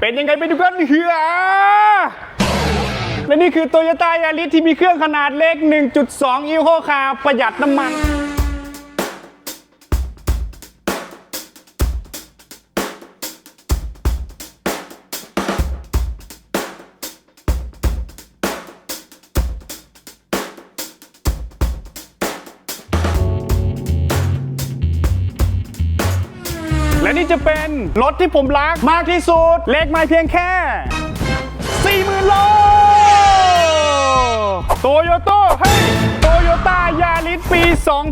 เป็นยังไงไปดูกันเฮียและนี่คือโตโยต้ายาริสที่มีเครื่องขนาดเล็ก 1.2อีโคคาประหยัดน้ำมัน จะเป็นรถที่ผมรักมากที่สุด เลขไม่เพียงแค่ 40,000 โล โตโยต้เฮ้ยโตโยต้ายาริสปี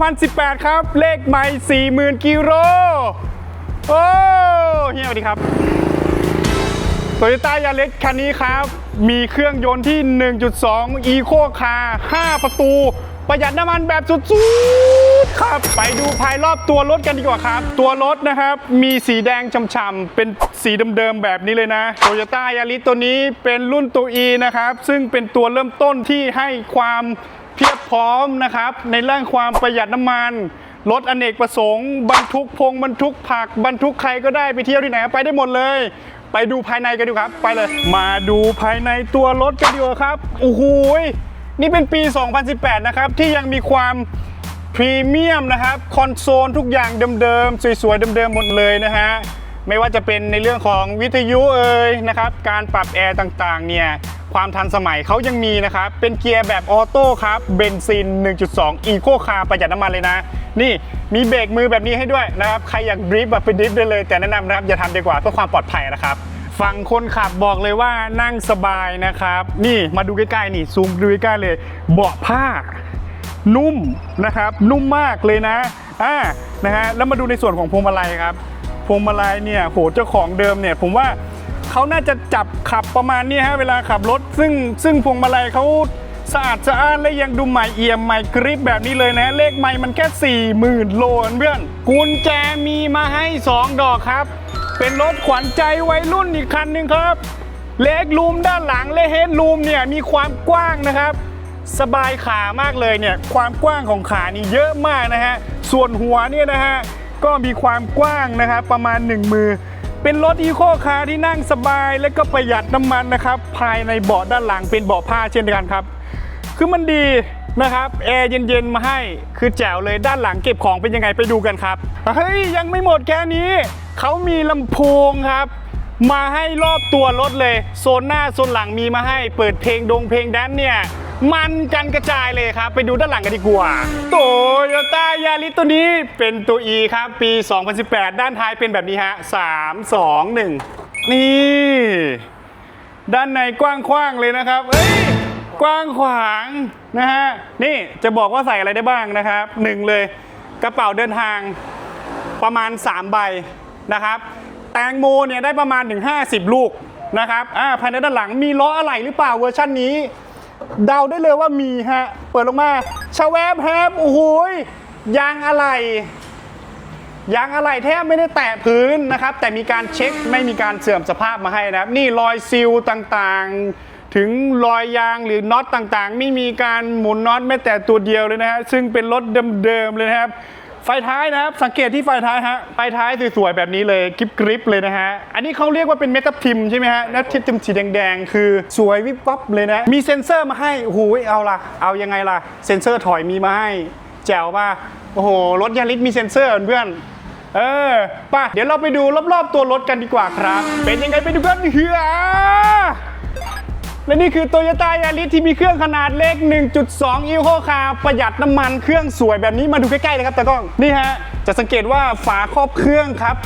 2018 ครับ เลขไม่40,000 กิโล โอ้เฮียสวัสดีครับโตโยต้ายาริสคันนี้ครับ มีเครื่องยนต์ที่ 1.2 Eco Car 5 ประตู ประหยัดน้ำมันแบบสุดๆ ครับ ไปดูภายรอบตัวรถกันดีกว่าครับ ตัวรถนะครับ มีสีแดงช่ำๆเป็นสีเดิมๆแบบนี้เลยนะโตโยต้ายาริสตัวนี้เป็นรุ่นตัว E นะครับ ซึ่งเป็นตัวเริ่มต้นที่ให้ความเพียบพร้อมนะครับ ในเรื่องความประหยัดน้ำมันรถอเนกประสงค์บรรทุกพงบรรทุกผักบรรทุกใครก็ได้ไปเที่ยวที่ไหนไปได้หมดเลย ไปดูภายในกันดูครับ ไปเลย มาดูภายในตัวรถกันดีกว่าครับโอ้โหนี่เป็นปี 2018 นะครับ ที่ยังมีความ พรีเมียมนะครับ คอนโซลทุกอย่างเดิมๆ สวยๆ เดิมๆ หมดเลยนะฮะ ไม่ว่าจะเป็นในเรื่องของวิทยุเอ่ยนะครับ การปรับแอร์ต่างๆ เนี่ย ความทันสมัยเขายังมีนะครับ เป็นเกียร์แบบออโต้ครับ เบนซิน 1.2อีโคคาร์ประหยัดน้ำมันเลยนะ นี่มีเบรกมือแบบนี้ให้ด้วยนะครับ ใครอยากดริฟต์แบบไปดริฟต์ได้เลย แต่แนะนำนะครับอย่าทำดีกว่าเพื่อความปลอดภัยนะครับฝั่งคนขับบอกเลยว่านั่งสบายนะครับ นี่มาดูใกล้ๆนี่ซูมดูใกล้ๆเลย เบาะผ้า นุ่มนะครับนุ่มมากเลยนะอ่านะฮะแล้วมาดูในส่วนของพวงมาลัยครับพวงมาลัยเนี่ยโหเจ้าของเดิมเนี่ยผมว่าเขาน่าจะจับขับประมาณนี้ฮะเวลาขับรถ ซึ่งซึ่งพวงมาลัยเขาสะอาดสะอ้านและยังดูใหม่เอี่ยมใหม่กริบแบบนี้เลยนะ เลขใหม่มันแค่ 40,000 โลเพื่อนกุญแจมีมาให้ 2 ดอกครับ เป็นรถขวัญใจวัยรุ่นอีกคันหนึ่งครับ เล็กลูมด้านหลังและเฮดลูมเนี่ยมีความกว้างนะครับ สบายขามากเลยเนี่ยความกว้างของขานี่เยอะมากนะฮะส่วนหัวเนี่ยนะฮะก็มีความกว้างนะครับประมาณ 1 มือ เป็นรถอีโคคาร์ที่นั่งสบายและก็ประหยัดน้ำมันนะครับภายในเบาะด้านหลังเป็นเบาะผ้าเช่นกันครับ คือมันดีนะครับแอร์เย็นๆมาให้คือแจ๋วเลยด้านหลังเก็บของเป็นยังไงไปดูกันครับเฮ้ยยังไม่หมดแค่นี้เขามีลำโพงครับมาให้รอบตัวรถเลย โซนหน้าโซนหลังมีมาให้ เปิดเพลงดงเพลงแดนเนี่ย มันกันกระจายเลยครับ ไปดูด้านหลังกันดีกว่าโตโยต้ายาริสตัวนี้เป็นตัว E ครับ ปี 2018 ด้านท้ายเป็นแบบนี้ฮะ 3 2 1 นี่ ด้านในกว้างขว้างเลยนะครับ เอ้ย กว้างขวางนะฮะ นี่จะบอกว่าใส่อะไรได้บ้างนะครับหนึ่งเลยกระเป๋าเดินทางประมาณ 3 ใบนะครับ แตงโมเนี่ยได้ประมาณถึง 50 ลูกนะครับ อ่าภายในด้านหลังมีล้ออะไหล่หรือเปล่าเวอร์ชันนี้ เดาได้เลยว่ามีฮะ เปิดลงมาชาแวบแฮบโอ้โหยยางอะไหล่ยางอะไหล่แทบไม่ได้แตะพื้นนะครับ แต่มีการเช็คไม่มีการเสื่อมสภาพมาให้นะครับ นี่รอยซิลต่างๆ ถึงรอยยางหรือน็อตต่างๆ ไม่มีการหมุนน็อตแม้แต่ตัวเดียวเลยนะฮะซึ่งเป็นรถเดิมๆเลยนะครับ ไฟท้ายนะครับ สังเกตที่ไฟท้ายฮะ ไฟท้ายสวยๆแบบนี้เลยกริบกริบๆเลยนะฮะ อันนี้เขาเรียกว่าเป็นเมทัลทิมใช่ไหมฮะแล้วทิมสีแดงๆ คือสวยวิบวับเลยนะ มีเซ็นเซอร์มาให้โอ้โหเอาล่ะ เอายังไงล่ะ เซ็นเซอร์ถอยมีมาให้ แจ๋วป่ะโอ้โห รถยาริสมีเซ็นเซอร์เพื่อนเออป่ะเดี๋ยวเราไปดูรอบๆตัวรถกันดีกว่าครับ เป็นยังไงไปดูกันเหือ และนี่คือโตโยต้ายาริสที่มีเครื่องขนาดเล็ก 1.2 อิโคคาร์ประหยัดน้ำมันเครื่องสวยแบบนี้มาดูใกล้ๆเลยครับตากล้องนี่ฮะจะสังเกตว่าฝาครอบเครื่องครับ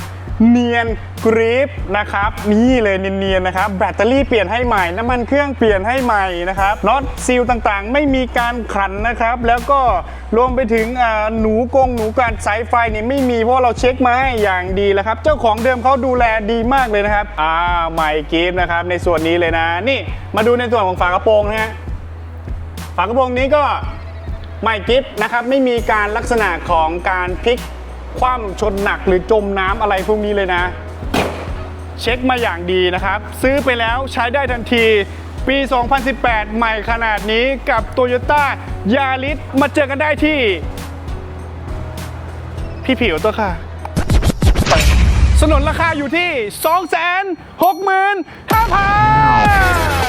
เนียนกริปนะครับนี่เลยเนียนๆนะครับแบตเตอรี่เปลี่ยนให้ใหม่น้ำมันเครื่องเปลี่ยนให้ใหม่นะครับน็อตซีลต่างๆ ไม่มีการขันนะครับ แล้วก็รวมไปถึงหนูกงหนูการสายไฟเนี่ยไม่มีเพราะเราเช็คมาให้อย่างดีแล้วครับ เจ้าของเดิมเขาดูแลดีมากเลยนะครับอ่าใหม่กิฟนะครับในส่วนนี้เลยนะ นี่มาดูในส่วนของฝากระโปรงนะฮะฝากระโปรงนี้ก็ไม่กิฟนะครับไม่มีการลักษณะของการพลิก คว่ำชนหนักหรือจมน้ำอะไรพวกนี้เลยนะ เช็คมาอย่างดีนะครับ ซื้อไปแล้วใช้ได้ทันทีปี 2018 ใหม่ขนาดนี้กับ Toyota Yaris มาเจอกันได้ที่ พี่ผิวตัวค่ะ สนนราคาอยู่ที่ 2 6 5 0 0 0